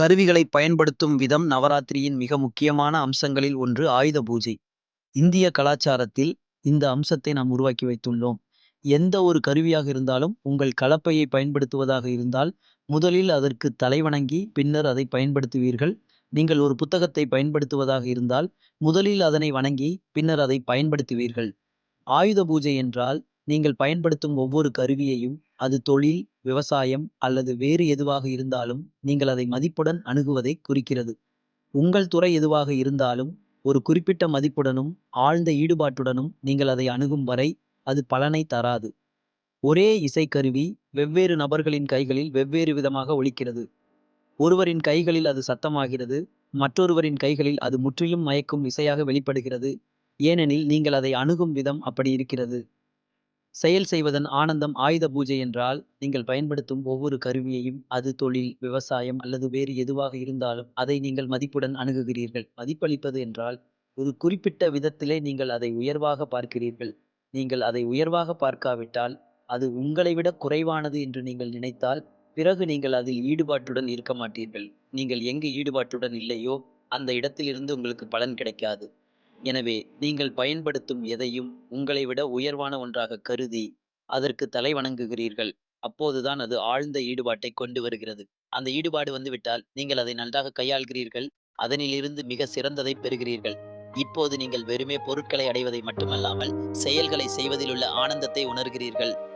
கருவிகளை பயன்படுத்தும் விதம் நவராத்திரியின் மிக முக்கியமான அம்சங்களில் ஒன்று ஆயுத பூஜை. இந்திய கலாச்சாரத்தில் இந்த அம்சத்தை நாம் உருவாக்கி வைத்துள்ளோம். எந்த ஒரு கருவியாக இருந்தாலும் உங்கள் கலப்பையை பயன்படுத்துவதாக இருந்தால். முதலில் அதற்கு தலைவணங்கி பின்னர் அதை பயன்படுத்துவீர்கள். நீங்கள் ஒரு புத்தகத்தை பயன்படுத்துவதாக இருந்தால். முதலில் அதனை வணங்கி பின்னர் அதை பயன்படுத்துவீர்கள். ஆயுத பூஜை என்றால் நீங்கள் பயன்படுத்தும் ஒவ்வொரு கருவியையும். அது தொழில் விவசாயம் அல்லது வேறு எதுவாக இருந்தாலும். நீங்கள் அதை மதிப்புடன் அணுகுவதைக் குறிக்கிறது. உங்கள் துறை எதுவாக இருந்தாலும் ஒரு குறிப்பிட்ட மதிப்புடனும். ஆழ்ந்த ஈடுபாட்டுடனும் நீங்கள் அதை அணுகும் வரை. அது பலனை தராது. ஒரே இசைக்கருவி வெவ்வேறு நபர்களின் கைகளில். வெவ்வேறு விதமாக ஒலிக்கிறது. ஒருவரின் கைகளில் அது சத்தமாகிறது. மற்றொருவரின் கைகளில் அது முற்றிலும் மயக்கும் இசையாக வெளிப்படுகிறது. ஏனெனில் நீங்கள் அதை அணுகும் விதம் அப்படி இருக்கிறது. செயல் செய்வதன் ஆனந்தம் ஆயுத பூஜை என்றால். நீங்கள் பயன்படுத்தும் ஒவ்வொரு கருவியையும். அது தொழில் விவசாயம் அல்லது வேறு எதுவாக இருந்தாலும். அதை நீங்கள் மதிப்புடன் அணுகுகிறீர்கள். மதிப்பளிப்பது என்றால் ஒரு குறிப்பிட்ட விதத்திலே. நீங்கள் அதை உயர்வாக பார்க்கிறீர்கள். நீங்கள் அதை உயர்வாக பார்க்காவிட்டால். அது உங்களை விட குறைவானது என்று நீங்கள் நினைத்தால். பிறகு நீங்கள் அதில் ஈடுபாட்டுடன் இருக்க மாட்டீர்கள். நீங்கள் எங்கு ஈடுபாட்டுடன் இல்லையோ. அந்த இடத்திலிருந்து உங்களுக்கு பலன் கிடைக்காது. எனவே நீங்கள் பயன்படுத்தும் எதையும். உங்களை விட உயர்வான ஒன்றாகக் கருதி. அதற்கு தலைவணங்குகிறீர்கள். அப்போதுதான் அது ஆழ்ந்த ஈடுபாட்டைக் கொண்டு வருகிறது. அந்த ஈடுபாடு வந்துவிட்டால் நீங்கள் அதை நன்றாக கையாள்கிறீர்கள். அதனிலிருந்து மிக சிறந்ததைப் பெறுகிறீர்கள். இப்போது நீங்கள் வெறுமே பொருட்களை அடைவதை மட்டுமல்லாமல். செயல்களை செய்வதிலுள்ள ஆனந்தத்தை உணர்கிறீர்கள்.